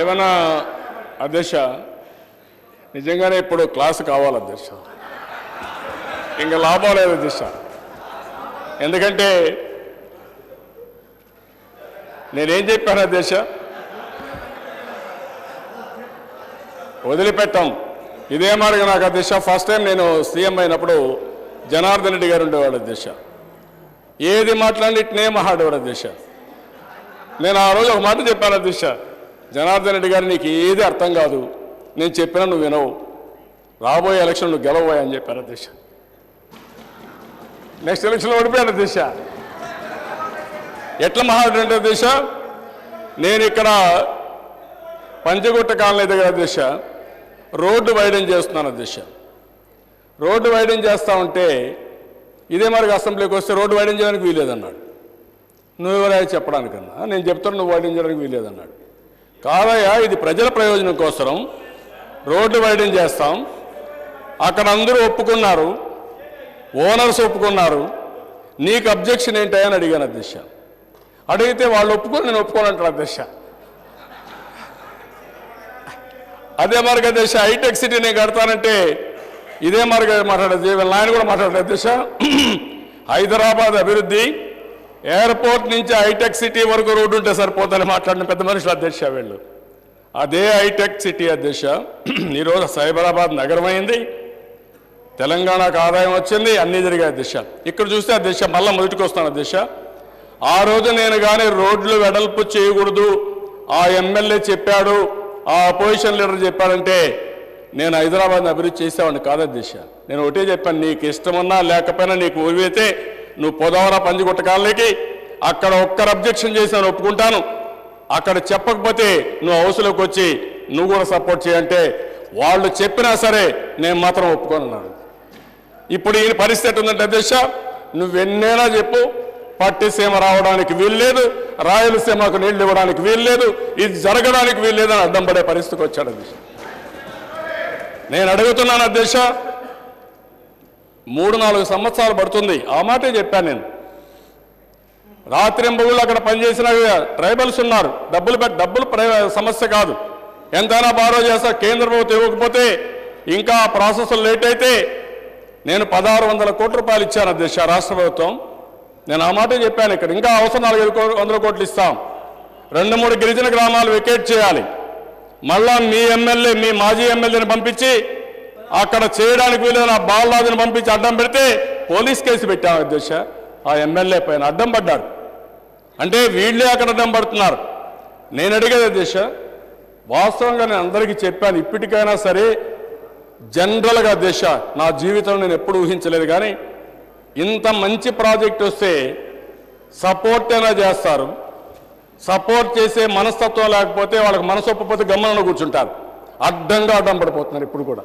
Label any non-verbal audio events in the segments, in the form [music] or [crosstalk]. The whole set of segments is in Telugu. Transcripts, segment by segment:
ఏమన్నా అధ్యక్ష నిజంగానే ఇప్పుడు క్లాసు కావాలి అధ్యక్ష. ఇంకా లాభం లేదు అధ్యక్ష. ఎందుకంటే నేనేం చెప్పాను అధ్యక్ష? వదిలిపెట్టాం. ఇదే మార్గం నాకు అధ్యక్ష. ఫస్ట్ టైం నేను సీఎం అయినప్పుడు జనార్దన్ రెడ్డి గారు ఉండేవాడు అధ్యక్ష. ఏది మాట్లాడి ఇట్నే మాట్లాడేవాడు అధ్యక్ష. నేను ఆ రోజు ఒక మాట చెప్పాను అధ్యక్ష. జనార్దన్ రెడ్డి గారు నీకు ఏది అర్థం కాదు. నేను చెప్పినా నువ్వు వినవు. రాబోయే ఎలక్షన్లు గెలవబోయా అని చెప్పారు అధ్యక్ష. నెక్స్ట్ ఎలక్షన్లో ఓడిపోయాను అధ్యక్ష. ఎట్లా మాట్లాడంటే అధ్యక్ష నేను ఇక్కడ పంచగుట్ట కాలనీ దగ్గర అధ్యక్ష రోడ్డు వైడెన్ చేస్తున్నాను అధ్యక్ష. రోడ్డు వైడెన్ చేస్తా ఉంటే ఇదే మరి అసెంబ్లీకి వస్తే రోడ్డు వైడెన్ చేయడానికి వీలేదన్నాడు నువ్వు ఎవరైనా చెప్పడానికన్నా నేను చెప్తాను నువ్వు వైడెన్ చేయడానికి వీలేదన్నాడు కాదయ్యా ఇది ప్రజల ప్రయోజనం కోసం రోడ్డు వైడింగ్ చేస్తాం. అక్కడ అందరూ ఒప్పుకున్నారు. ఓనర్స్ ఒప్పుకున్నారు. నీకు అబ్జెక్షన్ ఏంటని అడిగాను అధ్యక్ష. అడిగితే వాళ్ళు ఒప్పుకొని నేను ఒప్పుకోనంటారు అధ్యక్ష. అదే మార్గ అధ్యక్ష హైటెక్ సిటీ నేను కడతానంటే ఇదే మార్గ మాట్లాడేది. వీళ్ళ ఆయన కూడా మాట్లాడారు అధ్యక్ష. హైదరాబాద్ అభివృద్ధి. ఎయిర్పోర్ట్ నుంచి హైటెక్ సిటీ వరకు రోడ్డు ఉంటే సరిపోతుందని మాట్లాడిన పెద్ద మనుషులు అధ్యక్ష వీళ్ళు. అదే హైటెక్ సిటీ అధ్యక్ష. [clears throat] ఈరోజు సైబరాబాద్ నగరం అయింది తెలంగాణకు ఆదాయం వచ్చింది అన్నీ జరిగాయి అధ్యక్ష. ఇక్కడ చూస్తే అధ్యక్ష మళ్ళీ మొదటికి వస్తాను అధ్యక్ష. ఆ రోజు నేను కానీ రోడ్లు వెడల్పు చేయకూడదు. ఆ ఎమ్మెల్యే చెప్పాడు ఆ అపోజిషన్ లీడర్ చెప్పాడంటే నేను హైదరాబాద్ని అభివృద్ధి చేసేవాడిని కాదు అధ్యక్ష. నేను ఒకటే చెప్పాను నీకు ఇష్టమన్నా లేకపోయినా నీకు ఊరివైతే నువ్వు పొదవర పంజిగుట్ట కాలనీకి అక్కడ ఒక్కరు అబ్జెక్షన్ చేశాను ఒప్పుకుంటాను. అక్కడ చెప్పకపోతే నువ్వు హౌస్లోకి వచ్చి నువ్వు కూడా సపోర్ట్ చేయంటే వాళ్ళు చెప్పినా సరే నేను మాత్రం ఒప్పుకోనున్నాను. ఇప్పుడు ఈ పరిస్థితి ఉందంటే అధ్యక్ష నువ్వెన్నైనా చెప్పు పట్టిసీమ రావడానికి వీల్లేదు రాయలసీమకు నీళ్ళు ఇవ్వడానికి వీల్లేదు ఇది జరగడానికి వీల్లేదని అడ్డం పడే పరిస్థితికి వచ్చాడు అధ్యక్ష. నేను అడుగుతున్నాను అధ్యక్ష మూడు నాలుగు సంవత్సరాలు పడుతుంది. ఆ మాటే చెప్పాను నేను. రాత్రింబగుళ్ళు అక్కడ పనిచేసిన ట్రైబల్స్ ఉన్నారు. డబ్బులు డబ్బులు ప్రై- సమస్య కాదు. ఎంతైనా బారో చేస్తా కేంద్ర ప్రభుత్వం ఇవ్వకపోతే ఇంకా ప్రాసెస్ లేట్ అయితే నేను పదహారు వందల కోట్ల రూపాయలు ఇచ్చాను అధ్యక్ష రాష్ట్ర ప్రభుత్వం. నేను ఆ మాట చెప్పాను ఇక్కడ. ఇంకా అవసరం నాలుగైదు వందల కోట్లు ఇస్తాం. రెండు మూడు గిరిజన గ్రామాలు వెకేట్ చేయాలి. మళ్ళా మీ ఎమ్మెల్యే మీ మాజీ ఎమ్మెల్యేని పంపించి అక్కడ చేయడానికి వీలైన బాలరాజును పంపించి అడ్డం పెడితే పోలీస్ కేసు పెట్టాం అధ్యక్ష. ఆ ఎమ్మెల్యే పైన అడ్డం పడ్డాడు అంటే వీళ్ళే అక్కడ అడ్డం పడుతున్నారు. నేను అడిగేది అధ్యక్ష వాస్తవంగా నేను అందరికీ చెప్పాను ఇప్పటికైనా సరే జనరల్గా అధ్యక్ష నా జీవితంలో నేను ఎప్పుడు ఊహించలేదు కానీ ఇంత మంచి ప్రాజెక్ట్ వస్తే సపోర్ట్ అయినా చేస్తారు? సపోర్ట్ చేసే మనస్తత్వం లేకపోతే వాళ్ళకి మనసు ఒప్పపోతే గమ్మన కూర్చుంటారు. అడ్డంగా అడ్డం పడిపోతున్నారు ఇప్పుడు కూడా.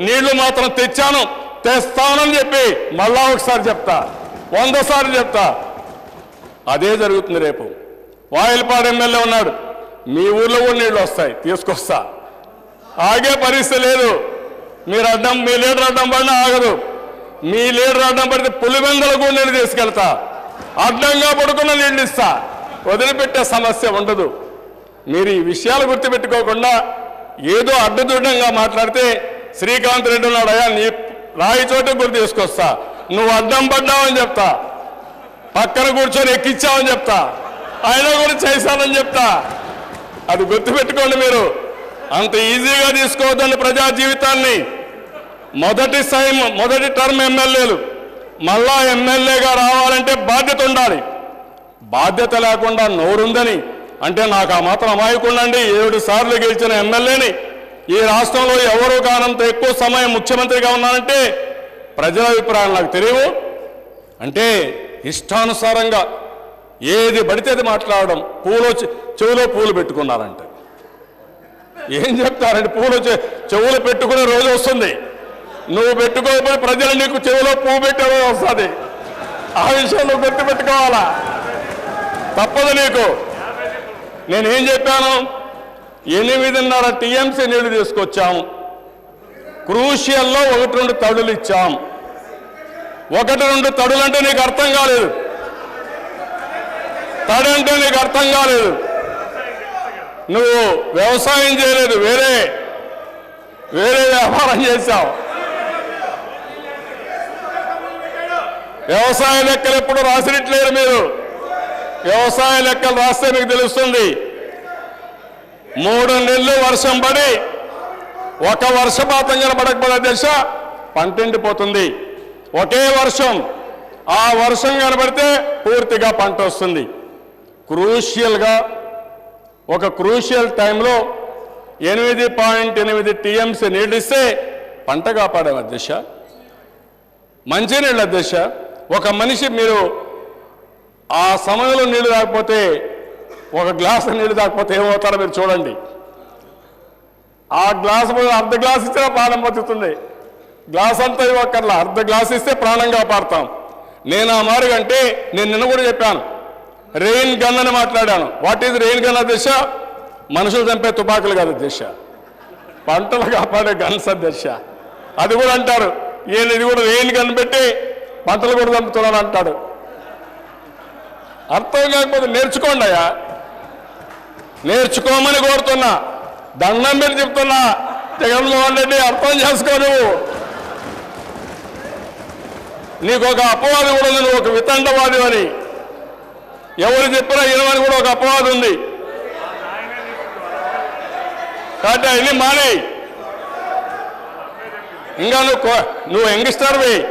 నీళ్ళు మాత్రం తెచ్చాను తెస్తానని చెప్పి మళ్ళా ఒకసారి చెప్తా వంద సార్లు చెప్తా. అదే జరుగుతుంది రేపు. వాయిల్పాడు ఎమ్మెల్యే ఉన్నాడు. మీ ఊర్లో కూడా నీళ్ళు వస్తాయి తీసుకొస్తా. ఆగే పరిస్థితి లేదు. మీరు అడ్డం మీ లీడర్ అడ్డం పడినా ఆగదు. మీ లీడర్ అడ్డం పడితే పులివెందల కూడా నీళ్ళు తీసుకెళ్తా. అడ్డంగా పడుకున్న నీళ్ళు ఇస్తా. వదిలిపెట్టే సమస్య ఉండదు. మీరు ఈ విషయాలు గుర్తుపెట్టుకోకుండా ఏదో అడ్డదూడంగా మాట్లాడితే శ్రీకాంత్ రెడ్డి ఉన్నాడు అయ్యా నీ రాయి చోట గురి తీసుకొస్తా. నువ్వు అడ్డం పడ్డావని చెప్తా. పక్కన కూర్చొని ఎక్కించావని చెప్తా. ఆయన కూడా చేశానని చెప్తా. అది గుర్తుపెట్టుకోండి మీరు. అంత ఈజీగా తీసుకోవద్దండి ప్రజా జీవితాన్ని. మొదటి సైమ్ మొదటి టర్మ్ ఎమ్మెల్యేలు. మళ్ళా ఎమ్మెల్యేగా రావాలంటే బాధ్యత ఉండాలి. బాధ్యత లేకుండా నోరుందని. అంటే నాకు ఆ మాత్రం అమాయకుండండి. ఏడు సార్లు గెలిచిన ఎమ్మెల్యేని. ఈ రాష్ట్రంలో ఎవరు కానంత ఎక్కువ సమయం ముఖ్యమంత్రిగా ఉన్నానంటే ప్రజల అభిప్రాయం నాకు తెలియవు. అంటే ఇష్టానుసారంగా ఏది పడితే అది మాట్లాడడం పూలో చెవులో చెవిలో పూలు పెట్టుకున్నారంటే. ఏం చెప్తారంటే పూలు చెవులు పెట్టుకునే రోజు వస్తుంది. నువ్వు పెట్టుకోకపోతే ప్రజలు నీకు చెవిలో పువ్వు పెట్టే రోజు వస్తుంది. ఆ విషయం నువ్వు గుర్తుపెట్టుకోవాలా? తప్పదు నీకు. నేనేం చెప్పాను? ఎనిమిదిన్నర టీఎంసీ నీళ్ళు తీసుకొచ్చాం క్రూషియల్లో ఒకటి రెండు తడులు ఇచ్చాం. ఒకటి రెండు తడులు అంటే నీకు అర్థం కాలేదు. తడు అంటే నీకు అర్థం కాలేదు. నువ్వు వ్యవసాయం చేయలేదు వేరే వేరే వ్యాపారం చేశావు. వ్యవసాయ లెక్కలు ఎప్పుడు రాసినట్లేరు మీరు? వ్యవసాయ లెక్కలు రాస్తే మీకు తెలుస్తుంది. మూడు నెలలు వర్షం పడి ఒక వర్షపాతం కనబడకపోతే దశ పంట ఎండిపోతుంది ఒకే వర్షం ఆ వర్షం కనబడితే పూర్తిగా పంట వస్తుంది. క్రూషియల్గా ఒక క్రూషియల్ టైంలో ఎనిమిది పాయింట్ ఎనిమిది టీఎంసీ నీళ్ళు ఇస్తే పంట కాపాడే అధ్యక్ష మంచినీళ్ళ అధ్యక్ష ఒక మనిషి మీరు ఆ సమయంలో నీళ్ళు రాకపోతే ఒక గ్లాసు నీళ్ళు తాకపోతే ఏమవుతారో మీరు చూడండి. ఆ గ్లాసు అర్ధ గ్లాస్ ఇస్తే ప్రాణం బతుకుతుంది. గ్లాస్ అంతా ఇవ్వక్కర్లా. అర్ధ గ్లాస్ ఇస్తే ప్రాణం కాపాడతాం. నేను ఆ మారుగంటే నేను నిన్న కూడా చెప్పాను. రెయిన్ గన్ అని మాట్లాడాను. వాట్ ఈజ్ రెయిన్ గన్ అధ్యక్ష మనుషులు చంపే తుపాకులు కాదు అధ్యక్ష పంటలు కాపాడే గన్స్ దిశ. అది కూడా అంటారు. ఈయన ఇది కూడా రెయిన్ గన్ పెట్టి పంటలు కూడా చంపుతున్నాను అంటాడు. అర్థం కాకపోతే నేర్చుకోండి అయ్యా. నేర్చుకోమని కోరుతున్నా. దండం పెట్టి చెప్తున్నా. జగన్మోహన్ రెడ్డి అర్థం చేసుకో నువ్వు. నీకు ఒక అపవాది కూడా ఉంది నువ్వు ఒక వితండవాది అని. ఎవరు చెప్పినా ఇనవని కూడా ఒక అపవాది ఉంది. కాబట్టి అవన్నీ మానే. ఇంకా నువ్వు నువ్వు యంగ్స్టర్వి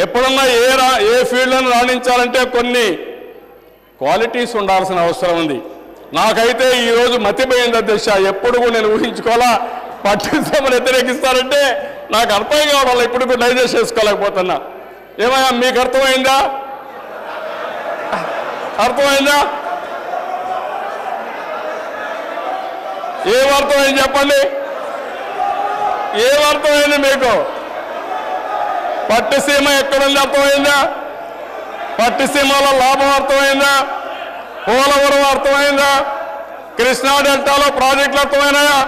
ఎప్పుడన్నా ఏ రా ఏ ఫీల్డ్లను రాణించాలంటే కొన్ని క్వాలిటీస్ ఉండాల్సిన అవసరం ఉంది. నాకైతే ఈరోజు మతిపోయింది అధ్యక్ష. ఎప్పుడు కూడా నేను ఊహించుకోవాలా? పట్టిస్తామని వ్యతిరేకిస్తారంటే నాకు అర్థం కావడం ఇప్పుడు కూడా డైజెస్ట్ చేసుకోలేకపోతున్నా. ఏమయ్యా మీకు అర్థమైందా? అర్థమైందా? ఏం అర్థమైంది చెప్పండి? ఏం అర్థమైంది మీకు? పట్టిసీమ ఎక్కడుంది? అర్థమైందా? పట్టిసీమలో లాభం అర్థమైందా? పోలవరం అర్థమైందా? కృష్ణా డెల్టాలో ప్రాజెక్టులు అర్థమైనాయా?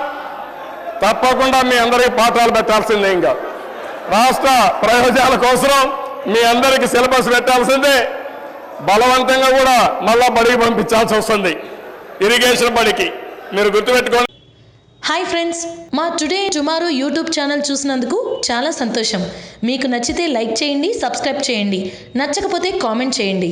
తప్పకుండా మీ అందరికీ పాఠాలు పెట్టాల్సిందే ఇంకా. రాష్ట్ర ప్రయోజనాల కోసం మీ అందరికీ సిలబస్ పెట్టాల్సిందే. బలవంతంగా కూడా మళ్ళా బడికి పంపించాల్సి వస్తుంది. ఇరిగేషన్ బడికి. మీరు గుర్తుపెట్టుకోండి. హాయ్ ఫ్రెండ్స్ మా టుడే టుమారో యూట్యూబ్ ఛానల్ చూసినందుకు చాలా సంతోషం. మీకు నచ్చితే లైక్ చేయండి సబ్స్క్రైబ్ చేయండి. నచ్చకపోతే కామెంట్ చేయండి.